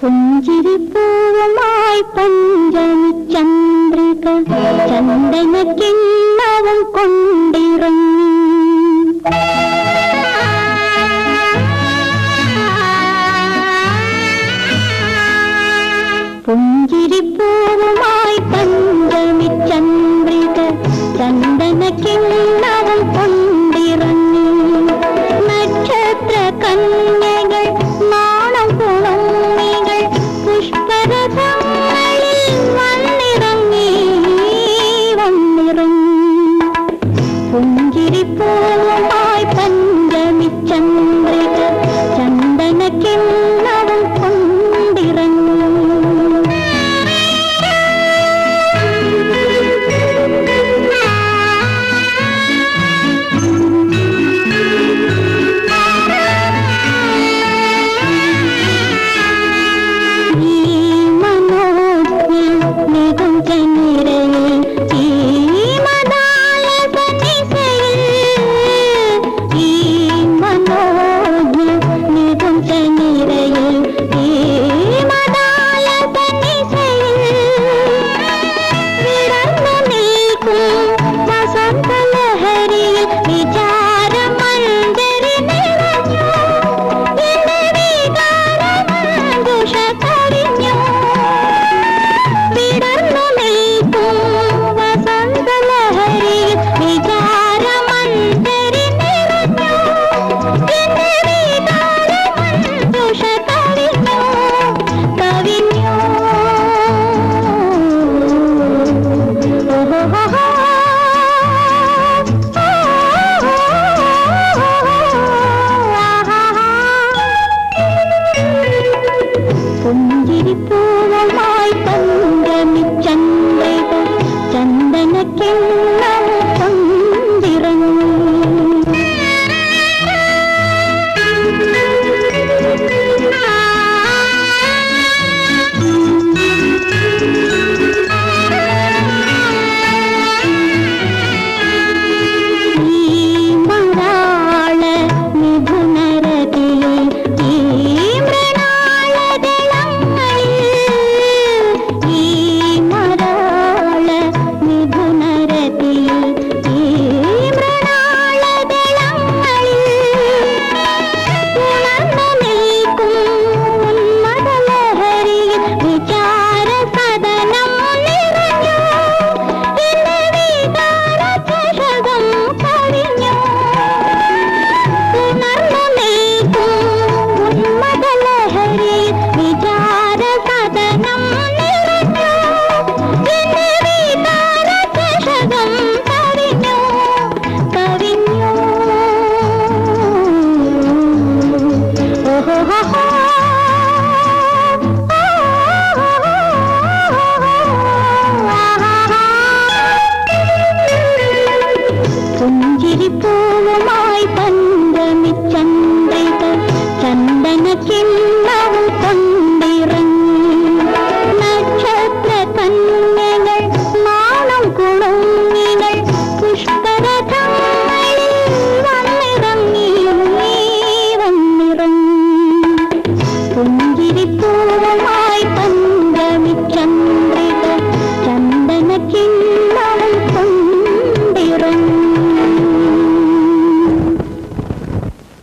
പുഞ്ചിരിപ്പൂവുമായി Panchami Chandrika Chandana കിണ്ണവും കൊണ്ടിറങ്ങി. പുഞ്ചിരിപ്പൂ Música 真